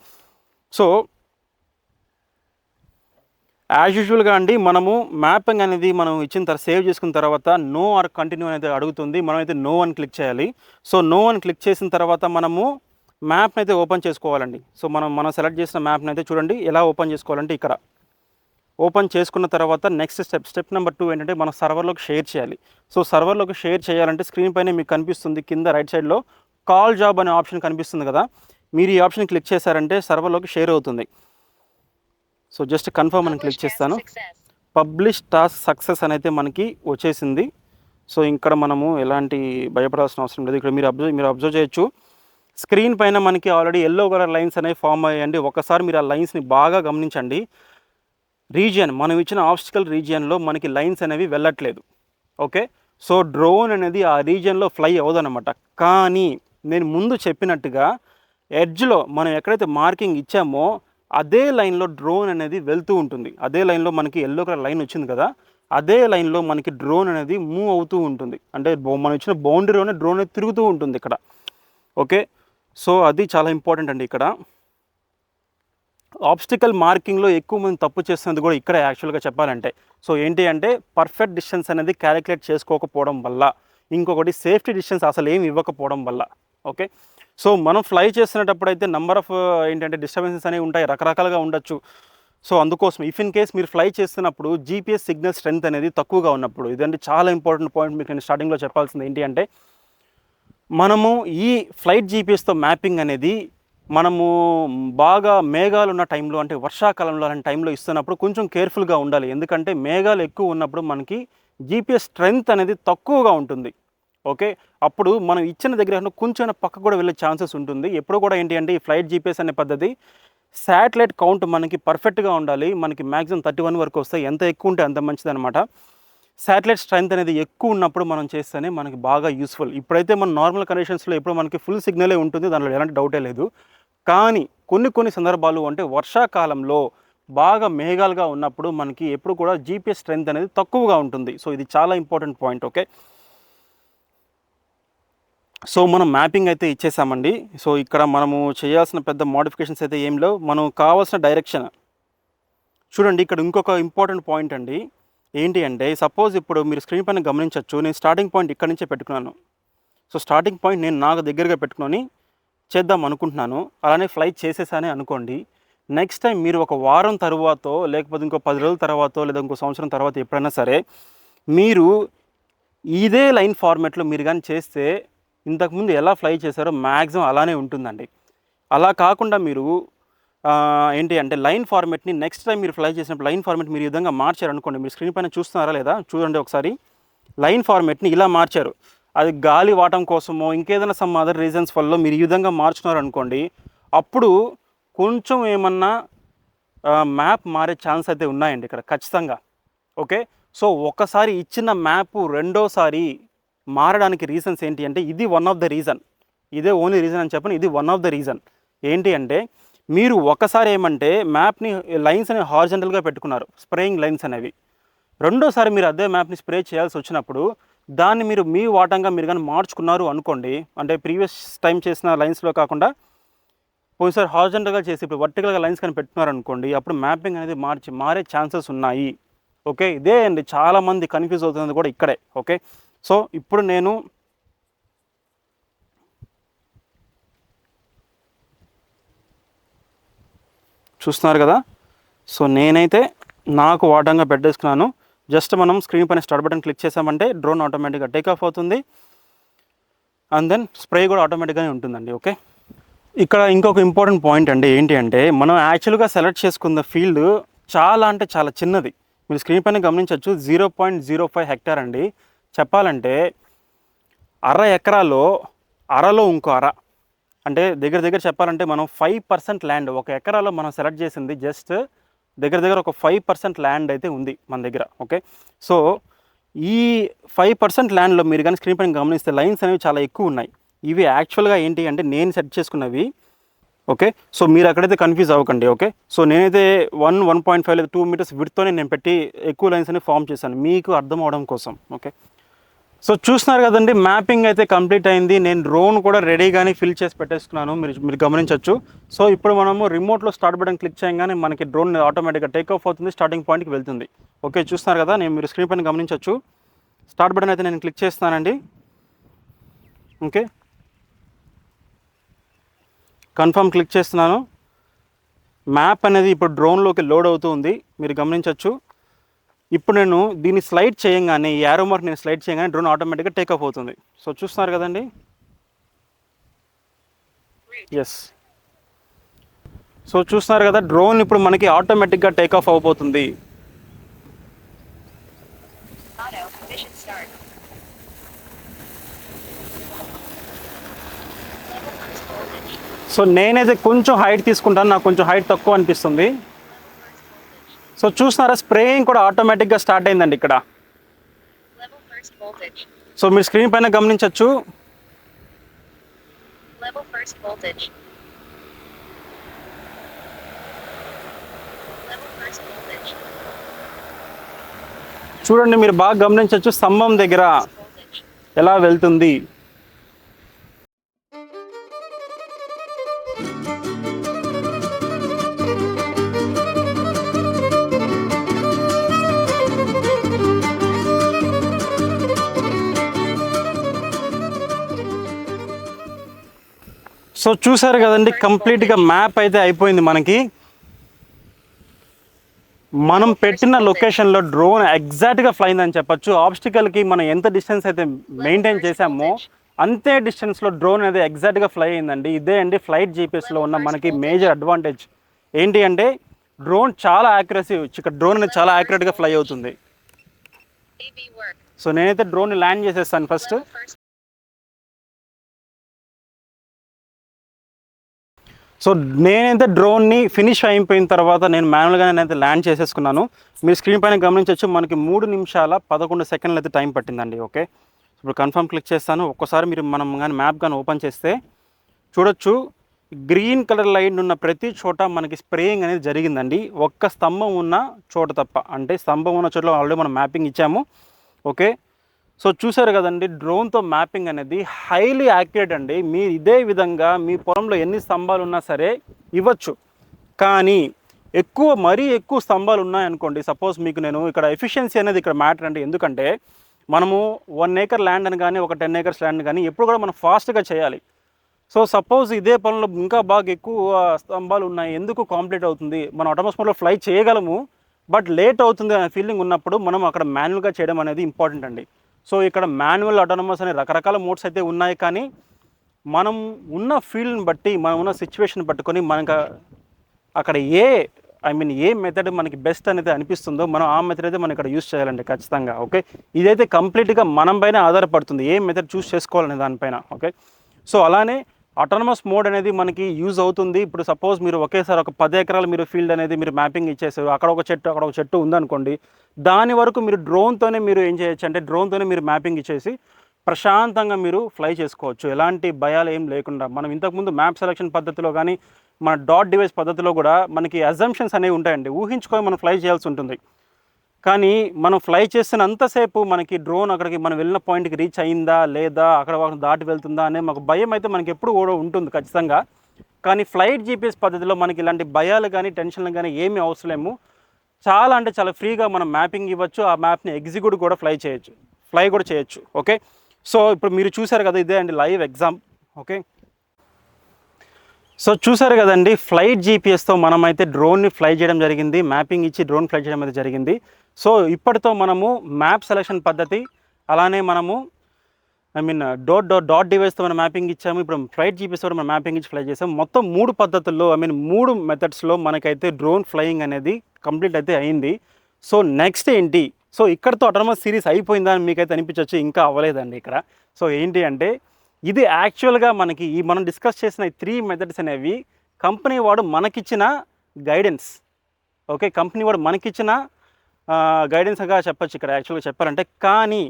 సో యాజ్ యూజువల్గా అండి మనము మ్యాపింగ్ అనేది మనం ఇచ్చిన తర్వాత సేవ్ చేసుకున్న తర్వాత నో ఆర్ కంటిన్యూ అనేది అడుగుతుంది. మనమైతే నో అని క్లిక్ చేయాలి. సో నో అని క్లిక్ చేసిన తర్వాత మనము మ్యాప్ని అయితే ఓపెన్ చేసుకోవాలండి. సో మనం మనం సెలెక్ట్ చేసిన మ్యాప్ని అయితే చూడండి ఎలా ఓపెన్ చేసుకోవాలంటే ఇక్కడ. ఓపెన్ చేసుకున్న తర్వాత next step step number two ఏంటంటే మనం సర్వర్లోకి షేర్ చేయాలి. సో సర్వర్లోకి షేర్ చేయాలంటే స్క్రీన్ పైన మీకు కనిపిస్తుంది కింద రైట్ సైడ్లో కాల్ జాబ్ అనే ఆప్షన్ కనిపిస్తుంది కదా. మీరు ఈ ఆప్షన్ క్లిక్ చేశారంటే సర్వర్లోకి షేర్ అవుతుంది. సో జస్ట్ కన్ఫర్మ్ అని క్లిక్ చేస్తాను. పబ్లిష్ టాస్క్ సక్సెస్ అని అయితే మనకి వచ్చేసింది. సో ఇక్కడ మనము ఎలాంటి భయపడాల్సిన అవసరం లేదు. ఇక్కడ మీరు అబ్జర్వ్ మీరు అబ్జర్వ్ చేయొచ్చు. స్క్రీన్ పైన మనకి ఆల్రెడీ ఎల్లో కలర్ లైన్స్ అనేవి ఫామ్ అయ్యండి. ఒకసారి మీరు ఆ లైన్స్ని బాగా గమనించండి. రీజియన్ మనం ఇచ్చిన ఆబ్స్టికల్ రీజియన్లో మనకి లైన్స్ అనేవి వెళ్ళట్లేదు. ఓకే సో డ్రోన్ అనేది ఆ రీజియన్లో ఫ్లై అవ్వదన్నమాట. కానీ నేను ముందు చెప్పినట్టుగా ఎడ్జ్లో మనం ఎక్కడైతే మార్కింగ్ ఇచ్చామో అదే లైన్లో డ్రోన్ అనేది వెళ్తూ ఉంటుంది. అదే లైన్లో మనకి ఎల్లో కలర్ లైన్ వచ్చింది కదా అదే లైన్లో మనకి డ్రోన్ అనేది మూవ్ అవుతూ ఉంటుంది. అంటే మనం ఇచ్చిన బౌండరీలోనే డ్రోన్ అనేది తిరుగుతూ ఉంటుంది ఇక్కడ. ఓకే? సో అది చాలా ఇంపార్టెంట్ అండి ఇక్కడ. ఆబ్స్టికల్ మార్కింగ్లో ఎక్కువ మంది తప్పు చేస్తున్నది కూడా ఇక్కడ యాక్చువల్గా చెప్పాలంటే. సో ఏంటి అంటే పర్ఫెక్ట్ డిస్టెన్స్ అనేది క్యాలిక్యులేట్ చేసుకోకపోవడం వల్ల ఇంకొకటి సేఫ్టీ డిస్టెన్స్ అసలు ఏమి ఇవ్వకపోవడం వల్ల. ఓకే? సో మనం ఫ్లై చేస్తున్నప్పుడు అయితే నెంబర్ ఆఫ్ uh, ఏంటంటే డిస్టర్బెన్సెస్ అనేవి ఉంటాయి రకరకాలుగా ఉండొచ్చు. సో అందుకోసం ఇఫ్ ఇన్ కేస్ మీరు ఫ్లై చేస్తున్నప్పుడు జీపీఎస్ సిగ్నల్ స్ట్రెంత్ అనేది తక్కువగా ఉన్నప్పుడు ఇదంటే చాలా ఇంపార్టెంట్ పాయింట్ మీకు నేను స్టార్టింగ్లో చెప్పాల్సింది ఏంటి అంటే మనము ఈ ఫ్లైట్ జీపీఎస్తో మ్యాపింగ్ అనేది మనము బాగా మేఘాలు ఉన్న టైంలో అంటే వర్షాకాలంలో అలాంటి టైంలో ఇస్తున్నప్పుడు కొంచెం కేర్ఫుల్గా ఉండాలి. ఎందుకంటే మేఘాలు ఎక్కువ ఉన్నప్పుడు మనకి జీపీఎస్ స్ట్రెంగ్త్ అనేది తక్కువగా ఉంటుంది. ఓకే? అప్పుడు మనం ఇచ్చిన దగ్గర కొంచెం పక్క కూడా వెళ్ళే ఛాన్సెస్ ఉంటుంది. ఎప్పుడు కూడా ఏంటి అంటే ఈ ఫ్లైట్ జీపీఎస్ అనే పద్ధతి శాటిలైట్ కౌంట్ మనకి పర్ఫెక్ట్గా ఉండాలి. మనకి మ్యాక్సిమం థర్టీ వన్ వరకు వస్తాయి. ఎంత ఎక్కువ ఉంటే అంత మంచిదనమాట శాటిలైట్ స్ట్రెంత్ అనేది ఎక్కువ ఉన్నప్పుడు మనం చేస్తేనే మనకి బాగా యూస్ఫుల్. ఇప్పుడైతే మన నార్మల్ కండిషన్స్లో ఎప్పుడు మనకి ఫుల్ సిగ్నలే ఉంటుంది. దానిలో ఎలాంటి డౌటే లేదు. కానీ కొన్ని కొన్ని సందర్భాలు అంటే వర్షాకాలంలో బాగా మేఘాలుగా ఉన్నప్పుడు మనకి ఎప్పుడు కూడా జీపీఎస్ స్ట్రెంత్ అనేది తక్కువగా ఉంటుంది. సో ఇది చాలా ఇంపార్టెంట్ పాయింట్. ఓకే? సో మనం మ్యాపింగ్ అయితే ఇచ్చేసామండి. సో ఇక్కడ మనము చేయాల్సిన పెద్ద మోడిఫికేషన్స్ అయితే ఏం లేవు. మనం కావాల్సిన డైరెక్షన్. చూడండి ఇక్కడ ఇంకొక ఇంపార్టెంట్ పాయింట్ అండి. ఏంటి అంటే సపోజ్ ఇప్పుడు మీరు స్క్రీన్ పైన గమనించవచ్చు నేను స్టార్టింగ్ పాయింట్ ఇక్కడ నుంచే పెట్టుకున్నాను. సో స్టార్టింగ్ పాయింట్ నేను నాకు దగ్గరగా పెట్టుకొని చేద్దాం అనుకుంటున్నాను. అలానే ఫ్లైట్ చేసేసానే అనుకోండి. నెక్స్ట్ టైం మీరు ఒక వారం తర్వాత లేకపోతే ఇంకో పది రోజుల తర్వాత లేదా ఇంకో సంవత్సరం తర్వాత ఎప్పుడైనా సరే మీరు ఇదే లైన్ ఫార్మాట్లో మీరు కానీ చేస్తే ఇంతకుముందు ఎలా ఫ్లై చేశారో మ్యాక్సిమం అలానే ఉంటుందండి. అలా కాకుండా మీరు ఏంటి అంటే లైన్ ఫార్మెట్ని నెక్స్ట్ టైం మీరు ఫ్లై చేసినప్పుడు లైన్ ఫార్మెట్ మీరు ఈ విధంగా మార్చారనుకోండి మీరు స్క్రీన్ పైన చూస్తున్నారా లేదా? చూడండి ఒకసారి. లైన్ ఫార్మెట్ని ఇలా మార్చారు. అది గాలి వాటం కోసమో ఇంకేదైనా సమ్ అదర్ రీజన్స్ వల్ల మీరు ఈ విధంగా మార్చున్నారు అనుకోండి అప్పుడు కొంచెం ఏమన్నా మ్యాప్ మారే ఛాన్స్ అయితే ఉన్నాయండి ఇక్కడ ఖచ్చితంగా. ఓకే? సో ఒకసారి ఇచ్చిన మ్యాప్ రెండోసారి మారడానికి రీజన్స్ ఏంటి అంటే ఇది వన్ ఆఫ్ ద రీజన్ ఇదే ఓన్లీ రీజన్ అని చెప్పను ఇది వన్ ఆఫ్ ద రీజన్ ఏంటి అంటే మీరు ఒకసారి ఏమంటే మ్యాప్ని లైన్స్ అనేవి హార్జెంటల్గా పెట్టుకున్నారు స్ప్రేయింగ్ లైన్స్ అనేవి. రెండోసారి మీరు అదే మ్యాప్ని స్ప్రే చేయాల్సి వచ్చినప్పుడు దాన్ని మీరు మీ వాటంగా మీరు కానీ మార్చుకున్నారు అనుకోండి అంటే ప్రీవియస్ టైం చేసిన లైన్స్లో కాకుండా పోయినసారి హార్జెంటల్గా చేసి ఇప్పుడు వర్టికల్గా లైన్స్ కానీ పెట్టుకున్నారు అనుకోండి అప్పుడు మ్యాపింగ్ అనేది మార్చి మారే ఛాన్సెస్ ఉన్నాయి. ఓకే ఇదే అండి చాలామంది కన్ఫ్యూజ్ అవుతుంది కూడా ఇక్కడే. ఓకే సో ఇప్పుడు నేను చూస్తున్నారు కదా? సో నేనైతే నాకు వాటంగా పెట్టేసుకున్నాను జస్ట్ మనం స్క్రీన్ పైన స్టార్ట్ బటన్ క్లిక్ చేసామంటే డ్రోన్ ఆటోమేటిక్గా టేక్ ఆఫ్ అవుతుంది. అండ్ దెన్ స్ప్రే కూడా ఆటోమేటిక్గానే ఉంటుందండి ఓకే ఇక్కడ ఇంకొక ఇంపార్టెంట్ పాయింట్ అండి ఏంటి అంటే మనం యాక్చువల్గా సెలెక్ట్ చేసుకున్న ఫీల్డ్ చాలా అంటే చాలా చిన్నది. మీరు స్క్రీన్ పైన గమనించవచ్చు zero point zero five hectare అండి. చెప్పాలంటే అర ఎకరాలో అరలో ఇంకో అర. అంటే దగ్గర దగ్గర చెప్పాలంటే మనం ఫైవ్ పర్సెంట్ ల్యాండ్ ఒక ఎకరాలో మనం సెలెక్ట్ చేసింది జస్ట్ దగ్గర దగ్గర ఒక ఫైవ్ పర్సెంట్ ల్యాండ్ అయితే ఉంది మన దగ్గర ఓకే సో ఈ ఫైవ్ పర్సెంట్ ల్యాండ్లో మీరు కానీ స్క్రీన్ పైన గమనిస్తే లైన్స్ అనేవి చాలా ఎక్కువ ఉన్నాయి. ఇవి యాక్చువల్గా ఏంటి అంటే నేను సెట్ చేసుకున్నవి ఓకే సో మీరు అక్కడైతే కన్ఫ్యూజ్ అవ్వకండి ఓకే సో నేనైతే వన్ వన్ పాయింట్ ఫైవ్ లేదా టూ మీటర్స్ విడ్తోనే నేను పెట్టి ఎక్కువ లైన్స్ అని ఫామ్ చేశాను. మీకు అర్థం అవడం కోసం ఓకే సో చూస్తున్నారు కదండి మ్యాపింగ్ అయితే కంప్లీట్ అయింది. నేను డ్రోన్ కూడా రెడీగానే ఫిల్ చేసి పెట్టేసుకున్నాను. మీరు మీరు గమనించవచ్చు సో ఇప్పుడు మనము రిమోట్లో స్టార్ట్ బటన్ క్లిక్ చేయగానే మనకి డ్రోన్ ఆటోమేటిక్గా టేక్ ఆఫ్ అవుతుంది స్టార్టింగ్ పాయింట్కి వెళ్తుంది. ఓకే చూస్తున్నారు కదా నేను మీరు స్క్రీన్ పైన గమనించవచ్చు స్టార్ట్ బటన్ అయితే నేను క్లిక్ చేస్తానండి ఓకే కన్ఫర్మ్ క్లిక్ చేస్తున్నాను. మ్యాప్ అనేది ఇప్పుడు డ్రోన్లోకి లోడ్ అవుతుంది మీరు గమనించవచ్చు ఇప్పుడు నేను దీన్ని స్లైడ్ చేయంగానే ఈ యారో మార్క్ నేను స్లైడ్ చేయగానే డ్రోన్ ఆటోమేటిక్గా టేక్ ఆఫ్ అవుతుంది. సో చూస్తున్నారు కదండి? ఎస్ సో చూస్తున్నారు కదా డ్రోన్ ఇప్పుడు మనకి ఆటోమేటిక్గా టేక్ ఆఫ్ అవబోతుంది. సో నేనైతే కొంచెం హైట్ తీసుకుంటాను. నాకు కొంచెం హైట్ తక్కువ అనిపిస్తుంది. సో చూస్తున్నారా స్ప్రేయింగ్ కూడా ఆటోమేటిక్గా స్టార్ట్ అయిందండి ఇక్కడ. సో మీరు స్క్రీన్ పైన గమనించవచ్చు చూడండి మీరు బాగా గమనించవచ్చు స్తంభం దగ్గర ఎలా వెళ్తుంది? సో చూసారు కదండి కంప్లీట్గా మ్యాప్ అయితే అయిపోయింది మనకి. మనం పెట్టిన లొకేషన్లో డ్రోన్ ఎగ్జాక్ట్గా ఫ్లై అయిందని చెప్పొచ్చు. ఆబ్స్టికల్కి మనం ఎంత డిస్టెన్స్ అయితే మెయింటైన్ చేసామో అంతే డిస్టెన్స్లో డ్రోన్ అనేది ఎగ్జాక్ట్గా ఫ్లై అయిందండి. ఇదే అండి ఫ్లైట్ జీపీఎస్లో ఉన్న మనకి మేజర్ అడ్వాంటేజ్ ఏంటి అంటే డ్రోన్ చాలా యాక్యురసీ ఇక్కడ డ్రోన్ అనేది చాలా యాక్యురేట్గా ఫ్లై అవుతుంది. సో నేనైతే డ్రోన్ని ల్యాండ్ చేసేస్తాను ఫస్ట్ సో నేనైతే డ్రోన్ని ఫినిష్ అయిపోయిన తర్వాత నేను మాన్యువల్గా నేనైతే ల్యాండ్ చేసేసుకున్నాను. మీరు స్క్రీన్ పైన గమనించవచ్చు మనకి మూడు నిమిషాల పదకొండు సెకండ్లు అయితే టైం పట్టిందండి ఓకే? ఇప్పుడు కన్ఫర్మ్ క్లిక్ చేస్తాను. ఒక్కసారి మీరు మనం కానీ మ్యాప్ కానీ ఓపెన్ చేస్తే చూడొచ్చు గ్రీన్ కలర్ లైన్ ఉన్న ప్రతి చోట మనకి స్ప్రేయింగ్ అనేది జరిగిందండి. ఒక్క స్తంభం ఉన్న చోట తప్ప అంటే స్తంభం ఉన్న చోట్ల ఆల్రెడీ మనం మ్యాపింగ్ ఇచ్చాము ఓకే? సో చూసారు కదండి డ్రోన్తో మ్యాపింగ్ అనేది హైలీ యాక్యురేట్ అండి. మీరు ఇదే విధంగా మీ పొలంలో ఎన్ని స్తంభాలు ఉన్నా సరే ఇవ్వచ్చు. కానీ ఎక్కువ మరీ ఎక్కువ స్తంభాలు ఉన్నాయనుకోండి సపోజ్ మీకు నేను ఇక్కడ ఎఫిషియన్సీ అనేది ఇక్కడ మ్యాటర్ అండి. ఎందుకంటే మనము వన్ ఏకర్ ల్యాండ్ అని కానీ ఒక టెన్ ఏకర్స్ ల్యాండ్ కానీ ఎప్పుడు కూడా మనం ఫాస్ట్గా చేయాలి. సో సపోజ్ ఇదే పనులు ఇంకా బాగా ఎక్కువ స్తంభాలు ఉన్నాయి ఎందుకు కాంప్లీట్ అవుతుంది? మనం ఆటోమోస్మోలో ఫ్లై చేయగలము బట్ లేట్ అవుతుంది అనే ఫీలింగ్ ఉన్నప్పుడు మనం అక్కడ మాన్యువల్గా చేయడం అనేది ఇంపార్టెంట్ అండి. సో ఇక్కడ మాన్యువల్ అటోనమస్ అనే రకరకాల మోడ్స్ అయితే ఉన్నాయి కానీ మనం ఉన్న ఫీల్డ్ని బట్టి మనం ఉన్న సిచ్యువేషన్ పట్టుకొని మనకు అక్కడ a I mean a method మనకి బెస్ట్ అనేది అనిపిస్తుందో మనం ఆ మెథడ్ అయితే మనం ఇక్కడ యూస్ చేయాలండి ఖచ్చితంగా ఓకే ఇదైతే కంప్లీట్గా మనం పైన ఆధారపడుతుంది ఏ మెథడ్ చూస్ చేసుకోవాలనే దానిపైన ఓకే సో అలానే అటానమస్ మోడ్ అనేది మనకి యూజ్ అవుతుంది. ఇప్పుడు సపోజ్ మీరు ఒకేసారి ఒక పది ఎకరాలు మీరు ఫీల్డ్ అనేది మీరు మ్యాపింగ్ ఇచ్చేసారు. అక్కడ ఒక చెట్టు అక్కడ ఒక చెట్టు ఉందనుకోండి దాని వరకు మీరు డ్రోన్తోనే మీరు ఏం చేయొచ్చు అంటే డ్రోన్తోనే మీరు మ్యాపింగ్ ఇచ్చేసి ప్రశాంతంగా మీరు ఫ్లై చేసుకోవచ్చు. ఎలాంటి భయాలు ఏం లేకుండా. మనం ఇంతకుముందు మ్యాప్ సెలక్షన్ పద్ధతిలో కానీ మన డాట్ డివైస్ పద్ధతిలో కూడా మనకి అజంప్షన్స్ అనేవి ఉంటాయండి. ఊహించుకొని మనం ఫ్లై చేయాల్సి ఉంటుంది. కానీ మనం ఫ్లై చేస్తున్నంతసేపు మనకి డ్రోన్ అక్కడికి మనం వెళ్ళిన పాయింట్కి రీచ్ అయిందా లేదా అక్కడ దాటి వెళ్తుందా అనే మాకు భయం అయితే మనకి ఎప్పుడు కూడా ఉంటుంది ఖచ్చితంగా. కానీ ఫ్లైట్ జీపీఎస్ పద్ధతిలో మనకి ఇలాంటి భయాలు కానీ టెన్షన్లు కానీ ఏమీ అవసరం లేము. చాలా అంటే చాలా ఫ్రీగా మనం మ్యాపింగ్ ఇవ్వచ్చు. ఆ మ్యాప్ని ఎగ్జిక్యూట్ కూడా ఫ్లై చేయొచ్చు. ఫ్లై కూడా చేయొచ్చు. ఓకే సో ఇప్పుడు మీరు చూసారు కదా ఇదే అండి లైవ్ ఎగ్జామ్ ఓకే సో చూసారు కదండి ఫ్లైట్ జీపీఎస్తో మనమైతే డ్రోన్ని ఫ్లై చేయడం జరిగింది మ్యాపింగ్ ఇచ్చి డ్రోన్ ఫ్లై చేయడం అయితే జరిగింది. సో ఇప్పటితో మనము మ్యాప్ సెలక్షన్ పద్ధతి అలానే మనము I mean dot dot dot డివైస్తో మనం మ్యాపింగ్ ఇచ్చాము. ఇప్పుడు ఫ్లైట్ జీపీఎస్ కూడా మనం మ్యాపింగ్ ఇచ్చి ఫ్లై చేసాము. మొత్తం మూడు పద్ధతుల్లో ఐ మీన్ మూడు మెథడ్స్లో మనకైతే డ్రోన్ ఫ్లయింగ్ అనేది కంప్లీట్ అయితే అయింది. సో నెక్స్ట్ ఏంటి? సో ఇక్కడతో అటోనమస్ సిరీస్ అయిపోయిందని మీకైతే అనిపించవచ్చు ఇంకా అవ్వలేదండి ఇక్కడ. సో ఏంటి అంటే ఇది యాక్చువల్గా మనకి ఈ మనం డిస్కస్ చేసిన త్రీ మెథడ్స్ అనేవి కంపెనీ వాడు మనకిచ్చిన గైడెన్స్ ఓకే కంపెనీ వాడు మనకిచ్చిన గైడెన్స్గా చెప్పచ్చు ఇక్కడ యాక్చువల్గా చెప్పాలంటే. కానీ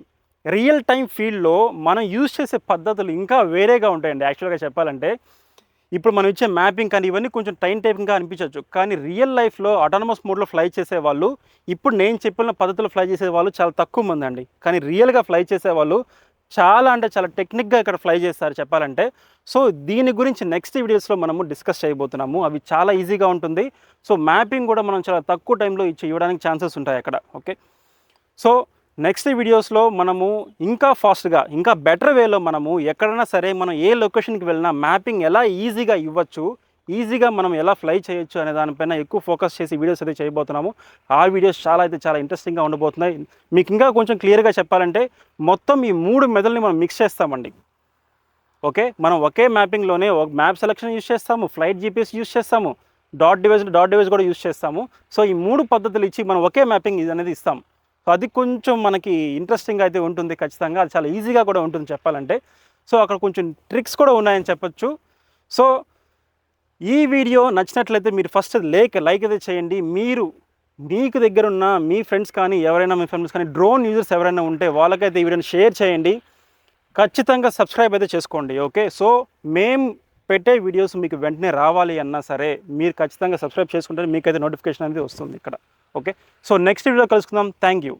రియల్ టైం ఫీల్డ్లో మనం యూజ్ చేసే పద్ధతులు ఇంకా వేరేగా ఉంటాయండి యాక్చువల్గా చెప్పాలంటే. ఇప్పుడు మనం ఇచ్చే మ్యాపింగ్ కానీ ఇవన్నీ కొంచెం టైం టైపింగ్గా అనిపించవచ్చు. కానీ రియల్ లైఫ్లో అటానమస్ మోడ్లో ఫ్లై చేసే వాళ్ళు ఇప్పుడు నేను చెప్పిన పద్ధతిలో ఫ్లై చేసే వాళ్ళు చాలా తక్కువ మంది అండి. కానీ రియల్గా ఫ్లై చేసే వాళ్ళు చాలా అంటే చాలా టెక్నిక్గా ఇక్కడ ఫ్లై చేస్తారు చెప్పాలంటే. సో దీని గురించి నెక్స్ట్ వీడియోస్లో మనము డిస్కస్ చేయబోతున్నాము. అవి చాలా ఈజీగా ఉంటుంది. సో మ్యాపింగ్ కూడా మనం చాలా తక్కువ టైంలో ఇచ్చి ఇవ్వడానికి ఛాన్సెస్ ఉంటాయి అక్కడ. ఓకే సో నెక్స్ట్ వీడియోస్లో మనము ఇంకా ఫాస్ట్గా ఇంకా బెటర్ వేలో మనము ఎక్కడైనా సరే మనం ఏ లొకేషన్కి వెళ్ళినా మ్యాపింగ్ ఎలా ఈజీగా ఇవ్వచ్చు ఈజీగా మనం ఎలా ఫ్లై చేయొచ్చు అనే దానిపైన ఎక్కువ ఫోకస్ చేసి వీడియోస్ అయితే చేయబోతున్నాము. ఆ వీడియోస్ చాలా అయితే చాలా ఇంట్రెస్టింగ్గా ఉండబోతున్నాయి. మీకు ఇంకా కొంచెం క్లియర్గా చెప్పాలంటే మొత్తం ఈ మూడు మెదల్ని మనం మిక్స్ చేస్తామండి. ఓకే? మనం ఒకే మ్యాపింగ్లోనే ఒక మ్యాప్ సెలక్షన్ యూస్ చేస్తాము ఫ్లైట్ జీపీఎస్ యూస్ చేస్తాము డాట్ డివైస్ డాట్ డివైస్ కూడా యూస్ చేస్తాము. సో ఈ మూడు పద్ధతులు ఇచ్చి మనం ఒకే మ్యాపింగ్ ఇది అనేది ఇస్తాం. సో అది కొంచెం మనకి ఇంట్రెస్టింగ్ అయితే ఉంటుంది ఖచ్చితంగా. అది చాలా ఈజీగా కూడా ఉంటుంది చెప్పాలంటే. సో అక్కడ కొంచెం ట్రిక్స్ కూడా ఉన్నాయని చెప్పొచ్చు. సో ఈ వీడియో నచ్చినట్లయితే మీరు ఫస్ట్ లేక్ లైక్ అయితే చేయండి. మీరు మీకు దగ్గర ఉన్న మీ ఫ్రెండ్స్ కానీ ఎవరైనా మీ ఫ్రెండ్స్ కానీ డ్రోన్ యూజర్స్ ఎవరైనా ఉంటే వాళ్ళకైతే ఈ వీడియోని షేర్ చేయండి. ఖచ్చితంగా సబ్స్క్రైబ్ అయితే చేసుకోండి ఓకే సో మేము పెట్టే వీడియోస్ మీకు వెంటనే రావాలి అన్నా సరే మీరు ఖచ్చితంగా సబ్స్క్రైబ్ చేసుకుంటే మీకైతే నోటిఫికేషన్ అనేది వస్తుంది ఇక్కడ ఓకే సో నెక్స్ట్ వీడియో కలుసుకుందాం. Thank you